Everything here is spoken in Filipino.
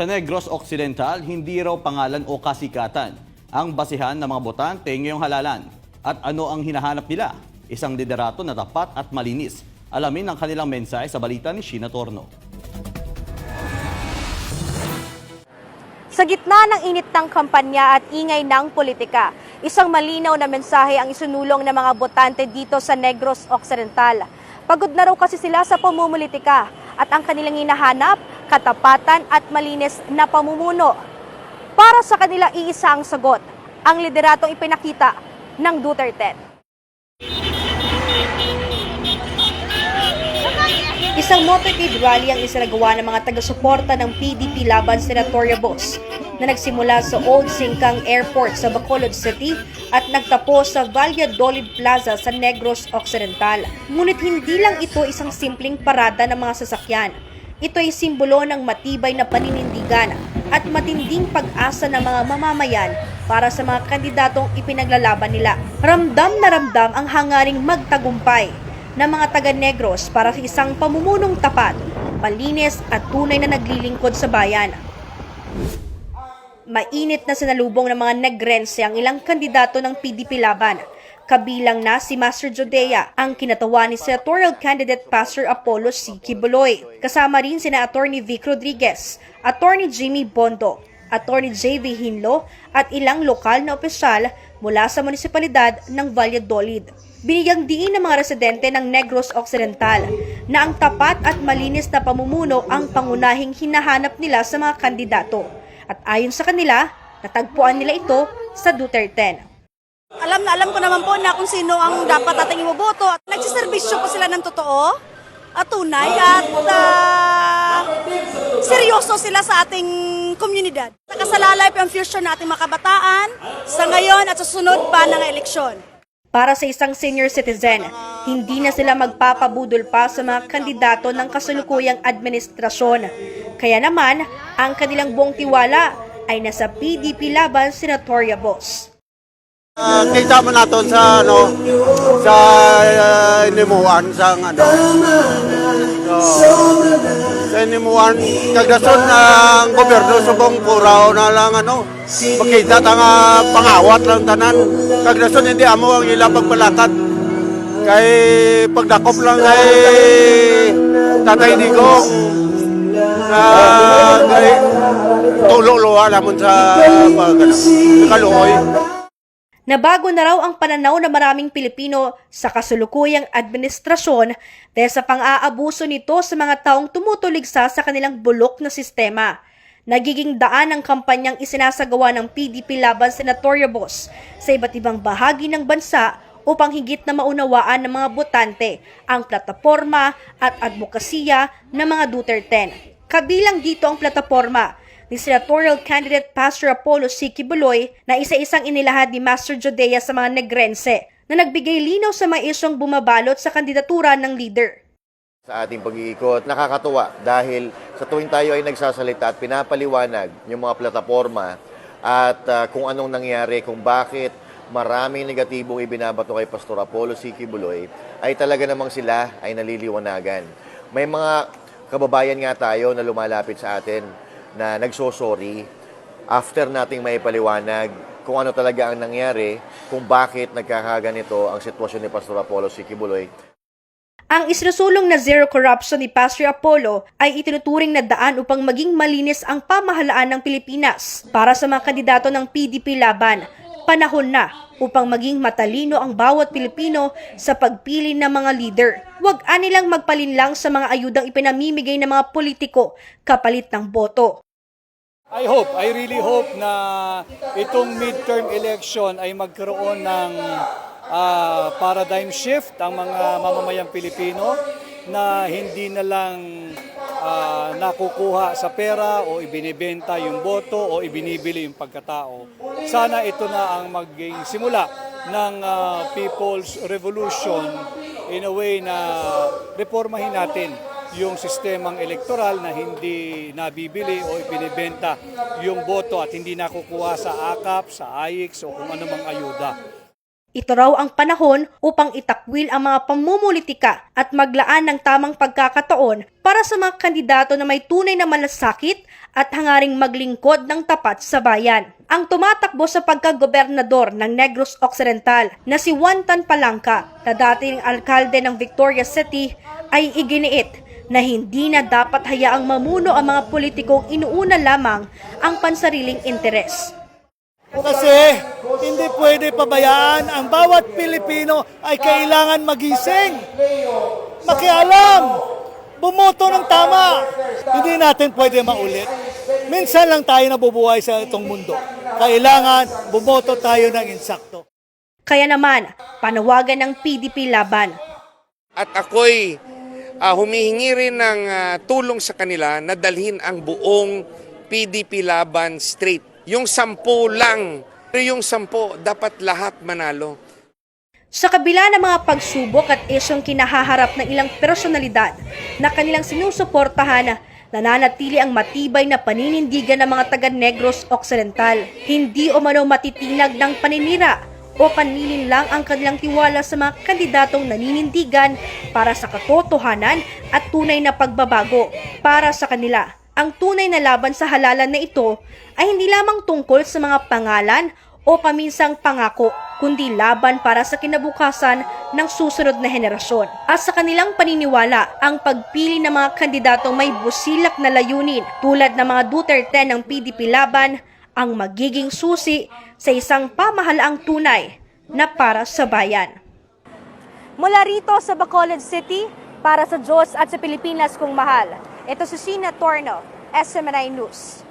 Sa Negros Occidental, hindi raw pangalan o kasikatan ang basihan ng mga botante ngayong halalan. At ano ang hinahanap nila? Isang liderato na tapat at malinis. Alamin ang kanilang mensahe sa balita ni Sheena Torno. Sa gitna ng init ng kampanya at ingay ng politika, isang malinaw na mensahe ang isunulong ng mga botante dito sa Negros Occidental. Pagod na raw kasi sila sa pamumulitika at ang kanilang hinahanap, katapatan at malinis na pamumuno. Para sa kanila iisa ang sagot, ang lideratong ipinakita ng Duterte. Isang motorcade rally ang isinagawa ng mga taga-suporta ng PDP laban Senatorial Boss na nagsimula sa Old Singkang Airport sa Bacolod City at nagtapos sa Valladolid Plaza sa Negros Occidental. Ngunit hindi lang ito isang simpleng parada ng mga sasakyan. Ito ay simbolo ng matibay na paninindigan at matinding pag-asa ng mga mamamayan para sa mga kandidatong ipinaglalaban nila. Ramdam na ramdam ang hangaring magtagumpay ng mga taga-Negros para sa isang pamumunong tapat, malinis at tunay na naglilingkod sa bayan. Mainit na sinalubong ng mga Negrense ang ilang kandidato ng PDP laban. Kabilang na si Master Jodea, ang kinatawa ni senatorial candidate Pastor Apollo C. Kibuloy. Kasama rin sina Attorney Vic Rodriguez, Attorney Jimmy Bondo, Attorney J.V. Hinlo at ilang lokal na opisyal mula sa munisipalidad ng Valladolid. Binigyang diin ng mga residente ng Negros Occidental na ang tapat at malinis na pamumuno ang pangunahing hinahanap nila sa mga kandidato. At ayon sa kanila, natagpuan nila ito sa Duterte. Alam na alam ko naman po na kung sino ang dapat ating iboboto at nagsiservisyo po sila ng totoo at tunay at ah, seryoso sila sa ating komunidad. Nakasalalay po ang future ng ating mga kabataan sa ngayon at sa sunod pa ng eleksyon. Para sa isang senior citizen, hindi na sila magpapabudol pa sa mga kandidato ng kasalukuyang administrasyon. Kaya naman, ang kanilang buong tiwala ay nasa PDP laban senatorial boss. Ah, kita mo naton sa ano sa uh, inimuan sa ano. So, sa inimuan kagdason ng gobyerno subong puraw na lang ano. Makita ta nga pangawat lang tanan. Kagdason hindi amo ang ila pagpalakad kay pagdakop lang kay tatay digong. Na kay tulo-luwa namon sa pag kaluoy Nabago na raw ang pananaw ng maraming Pilipino sa kasulukuyang administrasyon dahil sa pang-aabuso nito sa mga taong tumutuligsa sa kanilang bulok na sistema. Nagiging daan ang kampanyang isinasagawa ng PDP laban senatorial boss sa iba't ibang bahagi ng bansa upang higit na maunawaan ng mga botante ang plataforma at advokasya ng mga Duterte. Kabilang dito ang plataforma ni senatorial candidate Pastor Apollo C. Kibuloy na isa-isang inilahad ni Master Jodea sa mga Negrense na nagbigay linaw sa mga isyong bumabalot sa kandidatura ng leader. sa ating pag-iikot. Nakakatuwa dahil sa tuwing tayo ay nagsasalita at pinapaliwanag yung mga plataforma at ah, kung anong nangyari, kung bakit maraming negatibong ibinabato kay Pastor Apollo C. Kibuloy, ay talaga namang sila ay naliliwanagan. May mga kababayan nga tayo na lumalapit sa atin na nagsosorry after nating maipaliwanag kung ano talaga ang nangyari, kung bakit nagkakaganito ang sitwasyon ni Pastor Apollo C. Kibuloy. Ang isinusulong na zero corruption ni Pastor Apollo ay itinuturing na daan upang maging malinis ang pamahalaan ng Pilipinas. Para sa mga kandidato ng PDP laban, panahon na upang maging matalino ang bawat Pilipino sa pagpili ng mga leader. Huwag anilang magpalinlang sa mga ayudang ipinamimigay ng mga politiko kapalit ng boto. I hope, I really hope na itong midterm election ay magkaroon ng ah, paradigm shift ang mga mamamayang Pilipino na hindi na lang ah, nakukuha sa pera o ibinibenta yung boto o ibinibili yung pagkatao. Sana ito na ang maging simula ng ah, People's Revolution in a way na reformahin natin yung sistemang elektoral na hindi nabibili o ibinibenta yung boto at hindi nakukuha sa AKAP, sa AIX o kung anumang ayuda. Ito raw ang panahon upang itakwil ang mga pamumulitika at maglaan ng tamang pagkakataon para sa mga kandidato na may tunay na malasakit at hangaring maglingkod ng tapat sa bayan. Ang tumatakbo sa pagkagobernador ng Negros Occidental na si Juan Tan Palangka na dating alkalde ng Victoria City ay iginiit na hindi na dapat hayaang mamuno ang mga politikong inuuna lamang ang pansariling interes. Kasi hindi pwede pabayaan ang bawat Pilipino ay kailangan magising. Makialam. Bumoto ng tama. Hindi natin pwede maulit. Minsan lang tayo nabubuhay sa itong mundo. Kailangan bumoto tayo ng insakto. Kaya naman, panawagan ng PDP laban. At ako'y ah, humihingi rin ng ah, tulong sa kanila na dalhin ang buong PDP laban straight. Yung sampu lang, pero yung sampu, dapat lahat manalo. Sa kabila ng mga pagsubok at isyong kinahaharap ng ilang personalidad na kanilang sinusuportahan, nananatili ang matibay na paninindigan ng mga taga Negros Occidental. Hindi o mano matitinag ng paninira o panlilin lang ang kanilang tiwala sa mga kandidatong naninindigan para sa katotohanan at tunay na pagbabago para sa kanila. Ang tunay na laban sa halalan na ito ay hindi lamang tungkol sa mga pangalan o paminsang pangako, kundi laban para sa kinabukasan ng susunod na henerasyon. At sa kanilang paniniwala, ang pagpili ng mga kandidatong may busilak na layunin tulad ng mga Duterte ng PDP laban ang magiging susi sa isang pamahalaang tunay na para sa bayan. Mula rito sa Bacolod City, para sa Diyos at sa Pilipinas kong mahal, ito si Sina Torno, SMNI News.